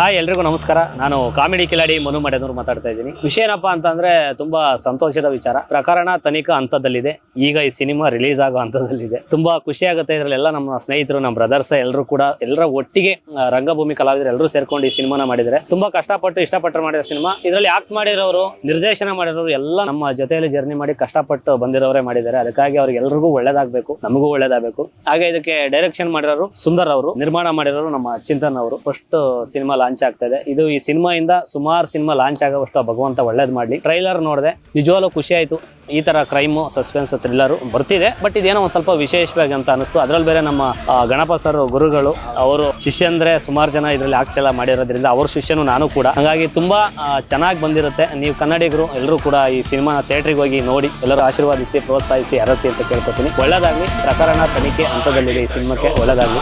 Hi, ಎಲ್ರಿಗೂ ನಮಸ್ಕಾರ. ನಾನು ಕಾಮಿಡಿ ಕಿಲಾಡಿ ಮನು ಮಡೆನೂರು ಮಾತಾಡ್ತಾ ಇದ್ದೀನಿ. ವಿಷಯ ಏನಪ್ಪಾ ಅಂತಂದ್ರೆ ತುಂಬಾ ಸಂತೋಷದ ವಿಚಾರ. ಪ್ರಕರಣ ತನಿಖಾ ಹಂತದಲ್ಲಿದೆ. ಈಗ ಈ ಸಿನಿಮಾ ರಿಲೀಸ್ ಆಗೋ ಹಂತದಲ್ಲಿದೆ. ತುಂಬಾ ಖುಷಿ ಆಗುತ್ತೆ ಇದ್ರಲ್ಲೆಲ್ಲ ನಮ್ಮ ಸ್ನೇಹಿತರು, ನಮ್ಮ ಬ್ರದರ್ಸ್ ಎಲ್ಲರೂ ಕೂಡ ಎಲ್ಲರ ಒಟ್ಟಿಗೆ ರಂಗಭೂಮಿ ಕಲಾವಿದರು ಎಲ್ಲರೂ ಸೇರ್ಕೊಂಡು ಈ ಸಿನಿಮಾನ ಮಾಡಿದರೆ ತುಂಬಾ ಕಷ್ಟಪಟ್ಟು ಇಷ್ಟಪಟ್ಟು ಮಾಡಿದ ಸಿನಿಮಾ. ಇದರಲ್ಲಿ ಆಕ್ಟ್ ಮಾಡಿರೋರು, ನಿರ್ದೇಶನ ಮಾಡಿರೋರು ಎಲ್ಲ ನಮ್ಮ ಜೊತೆಯಲ್ಲಿ ಜರ್ನಿ ಮಾಡಿ ಕಷ್ಟಪಟ್ಟು ಬಂದಿರೋರೇ ಮಾಡಿದ್ದಾರೆ. ಅದಕ್ಕಾಗಿ ಅವ್ರಿಗೆ ಎಲ್ರಿಗೂ ಒಳ್ಳೇದಾಗಬೇಕು, ನಮಗೂ ಒಳ್ಳೇದಾಗಬೇಕು. ಹಾಗೆ ಇದಕ್ಕೆ ಡೈರೆಕ್ಷನ್ ಮಾಡಿರೋರು ಸುಂದರ್ ಅವರು, ನಿರ್ಮಾಣ ಮಾಡಿರೋರು ನಮ್ಮ ಚಿಂತನ್ ಅವರು. ಫಸ್ಟ್ ಸಿನಿಮಾ ಲಾಂಚ್ ಆಗ್ತಾ ಇದೆ ಈ ಸಿನಿಮಾ ಇಂದ ಸುಮಾರು ಸಿನಿಮಾ ಲಾಂಚ್ ಆಗೋವಷ್ಟು ಭಗವಂತ ಒಳ್ಳೇದು ಮಾಡ್ಲಿ. ಟ್ರೈಲರ್ ನೋಡಿದೆ, ನಿಜವಾಗ್ಲೂ ಖುಷಿ ಆಯ್ತು. ಈ ತರ ಕ್ರೈಮು ಸಸ್ಪೆನ್ಸ್ ಥ್ರಿಲ್ಲರ್ ಬರ್ತಿದೆ. ಬಟ್ ಇದೇನೋ ಒಂದು ಸ್ವಲ್ಪ ವಿಶೇಷವಾಗಿ ಅಂತ ಅನಿಸ್ತು ಅದ್ರಲ್ಲಿ ಬೇರೆ ನಮ್ಮ ಗಣಪ ಸರ್ ಗುರುಗಳು, ಅವರು ಶಿಷ್ಯ ಅಂದ್ರೆ ಸುಮಾರು ಜನ ಇದರಲ್ಲಿ ಆಕ್ಟ್ ಎಲ್ಲ ಮಾಡಿರೋದ್ರಿಂದ ಅವ್ರ ಶಿಷ್ಯನು ನಾನು ಕೂಡ. ಹಾಗಾಗಿ ತುಂಬಾ ಚೆನ್ನಾಗಿ ಬಂದಿರುತ್ತೆ. ನೀವು ಕನ್ನಡಿಗರು ಎಲ್ಲರೂ ಕೂಡ ಈ ಸಿನಿಮಾನ ಥಿಯೇಟ್ರಿಗೆ ಹೋಗಿ ನೋಡಿ, ಎಲ್ಲರೂ ಆಶೀರ್ವಾದಿಸಿ, ಪ್ರೋತ್ಸಾಹಿಸಿ, ಅರಸಿ ಅಂತ ಕೇಳ್ಕೊತೀನಿ. ಒಳ್ಳೇದಾಗ್ಲಿ. ಪ್ರಕರಣ ತನಿಖೆ ಹಂತದಲ್ಲಿದೆ ಈ ಸಿನಿಮಾಕ್ಕೆ. ಒಳ್ಳೇದಾಗ್ಲಿ.